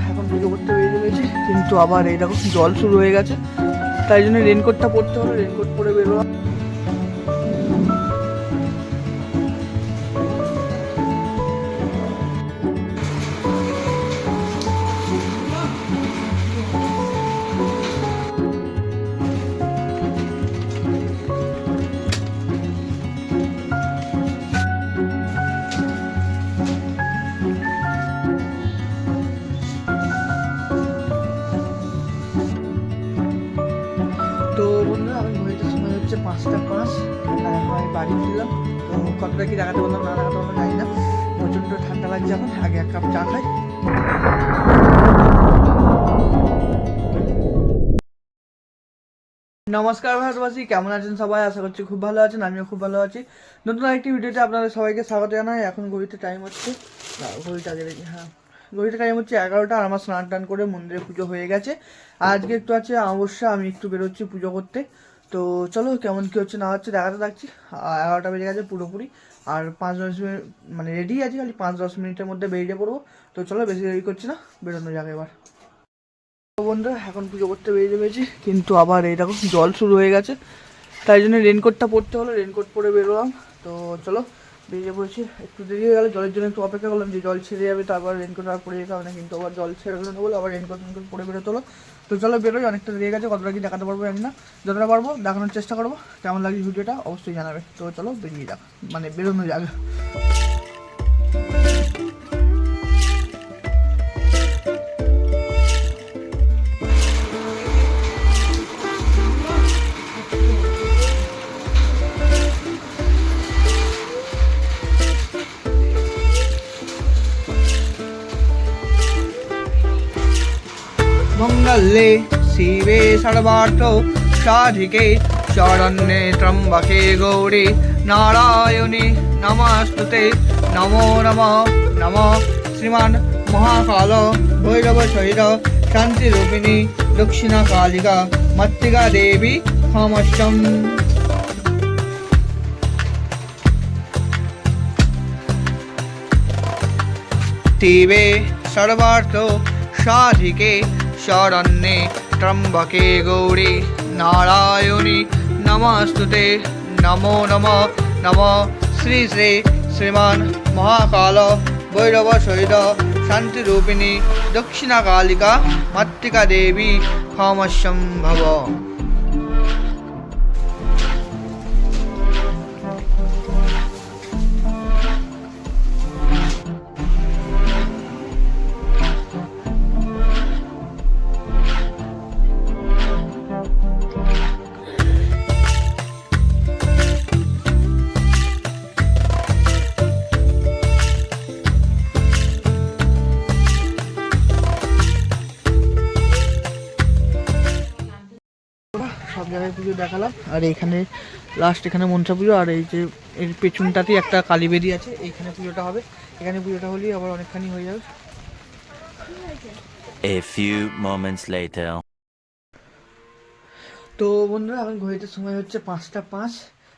এখন পুজো করতে বেরিয়ে গেছি, কিন্তু আবার এইরকম জল শুরু হয়ে গেছে। তাই জন্য রেনকোটটা পরতে হলো রেনকোট পরে বেরোলাম। কি দেখাতে বললাম না দেখাতে বললাম জানি না। প্রচণ্ড ঠান্ডা লাগছে এখন, আগে এক কাপ চা খাই। নমস্কার ভারতবাসী, কেমন আছেন সবাই? আশা করছি খুব ভালো আছেন, আমিও খুব ভালো আছি। নতুন আরেকটি ভিডিওতে আপনাদের সবাইকে স্বাগত জানাই। এখন ঘড়িতে টাইম হচ্ছে ঘড়িটা আগে দেখি হ্যাঁ। ঘড়িতে টাইম হচ্ছে এগারোটা আর আমার স্নান টান করে মন্দিরে পুজো হয়ে গেছে। আজকে একটু আছে অবশ্যই আমি একটু বেরোচ্ছি পুজো করতে। তো চলো, কেমন কী হচ্ছে না হচ্ছে দেখাতে থাকছি। এগারোটা বেজে গেছে পুরোপুরি। আর পাঁচ দশ মিনিট মানে রেডি আছি খালি, পাঁচ দশ মিনিটের মধ্যে বেরিয়ে পড়ব। তো চলো, বেশি দেরি করছি না, বেরোনো যাক এবার। বন্ধুরা, এখন পুজো করতে বেরিয়ে পেয়েছি কিন্তু আবার এই দেখো, জল শুরু হয়ে গেছে। তাই জন্য রেনকোটটা পরতে হলো রেনকোট পরে বেরোলাম। তো চলো বেরিয়ে পড়েছি। একটু দেরি হয়ে গেল, জলের জন্য একটু অপেক্ষা করলাম যে জল ছেড়ে যাবে, তারপর রেনকোট আর পড়ে যেতে হবে না, কিন্তু আবার জল ছেড়ে গেলো বলে আবার রেনকোট রেনকোট পরে বেরোতে হলো। তো চলো বেরোই, অনেকটা দেরি গেছে, কতটা কি দেখাতে পারব জানি না। যতটা পারব দেখানোর চেষ্টা করব, কেমন লাগছে ভিডিওটা অবশ্যই জানাবে। তো চলো বেরিয়ে যাক মানে বেরোনো যাক। মঙ্গলে শিবে সর্বার্থ। সাধিকে শরণ্যে ত্রম্বকে গৌরী। নারায়ণী নমস্তুতে। নমো নম নম শ্রীমান মহাকাল ভৈরব শৈর শান্তিরূপিণী দক্ষিণা কালিকা মত্তিকা দেবী ক্ষমস্যম শিবে সর্বার্থ সাধিকে শরণ্যে ত্রম্বকে গৌরী নারায়ণী নমস্তুতে নমো নম নম শ্রী শ্রী শ্রীমান মহাকাল ভৈরব সহিত শান্তিরূপিণী দক্ষিণা কালিকা মাতৃকা দেবী ক্ষমস্যম জায়গায় পুজো দেখালাম। আর এখানে লাস্ট এখানে মনসা পুজো আর এই যে এর পেছনটাতেই একটা কালীবেদি আছে এইখানে পুজোটা হবে। এখানে পুজোটা হলেই আবার অনেকখানি হয়ে যাবে। A few moments later. তো বন্ধুরা এখন ঘড়িতে সময় হচ্ছে পাঁচটা পাঁচ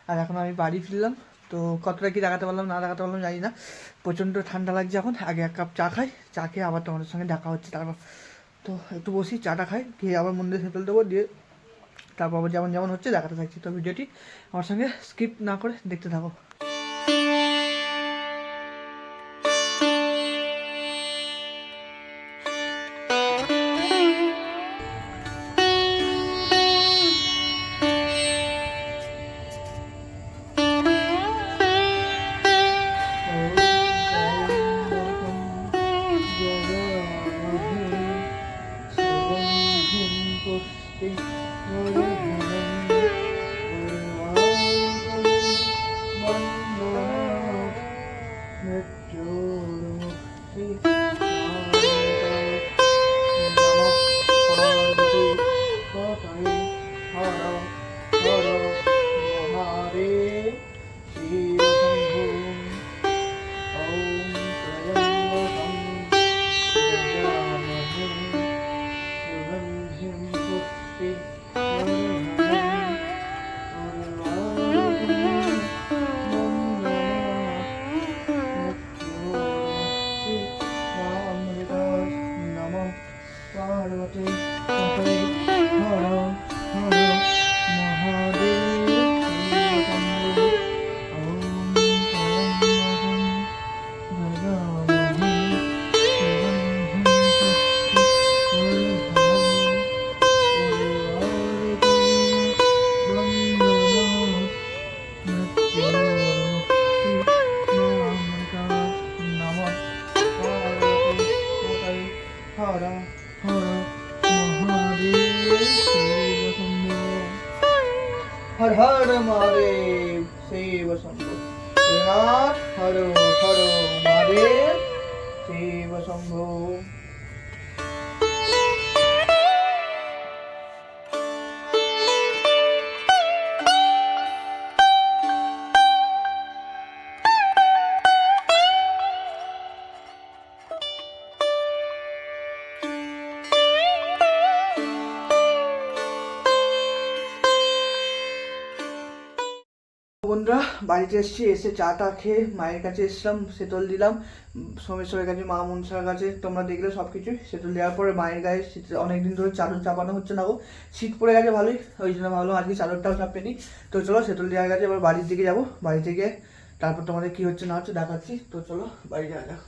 আর এখন আমি বাড়ি ফিরলাম। তো কতটা কি দেখাতে পারলাম না দেখাতে পারলাম জানি না। প্রচণ্ড ঠান্ডা লাগছে এখন আগে এক কাপ চা খাই চা খেয়ে আবার তোমাদের সঙ্গে দেখা হচ্ছে। তারপর তো একটু বসি চাটা খাই খেয়ে আবার মন্দিরে সেটেল দেবো দিয়ে তারপর যেমন যেমন হচ্ছে, দেখাতে থাকছি। তো ভিডিওটি আমার সঙ্গে স্কিপ না করে দেখতে থাকো। हारे सी हे औ হর হর মহাদেব শিব শম্ভো হর হর মহাদেব শিব শম্ভো শ্রীনাথ হর হর মহাদেব শিব শম্ভো বন্ধুরা, বাড়িতে এসেছি, এসে চা টা খেয়ে মায়ের কাছে এসলাম সেতল দিলাম। সোমেশ্বরের কাছে, মা মনসার কাছে, তোমরা দেখলে সব কিছু সেতল দেওয়ার পরে মায়ের গায়ে শীত, অনেকদিন ধরে চাদর চাপানো হচ্ছে না গো। শীত পড়ে গেছে ভালোই, ওই জন্য ভাবলাম আজকে চাদরটাও চাপিয়ে নিই। তো চলো, সেতল দেওয়ার কাছে এবার বাড়ির দিকে যাব। বাড়ি থেকে তারপর তোমাদের কি হচ্ছে না হচ্ছে দেখাচ্ছি। তো চলো, বাড়ি যাওয়া যাক।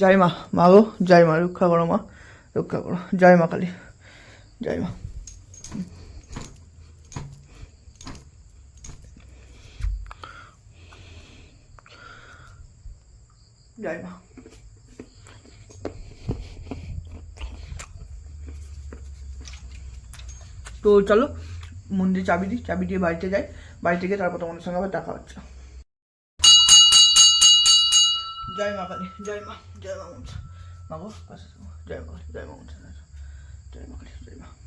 জয় মা মা গো, জয় মা, রক্ষা করো মা, রক্ষা করো। জয় মা কালী, জয় মা। জয় মা তো চলো মন্দির চাবি দিই চাবি দিয়ে বাড়িতে যাই। বাড়িতে গিয়ে তারপর তোমাদের সঙ্গে আবার দেখা হচ্ছে। জয় মা কালী জয় মা জয় মা মা গো পাশে থাকো। জয় মা কালী, জয় মা মনসা। জয় মা কালী।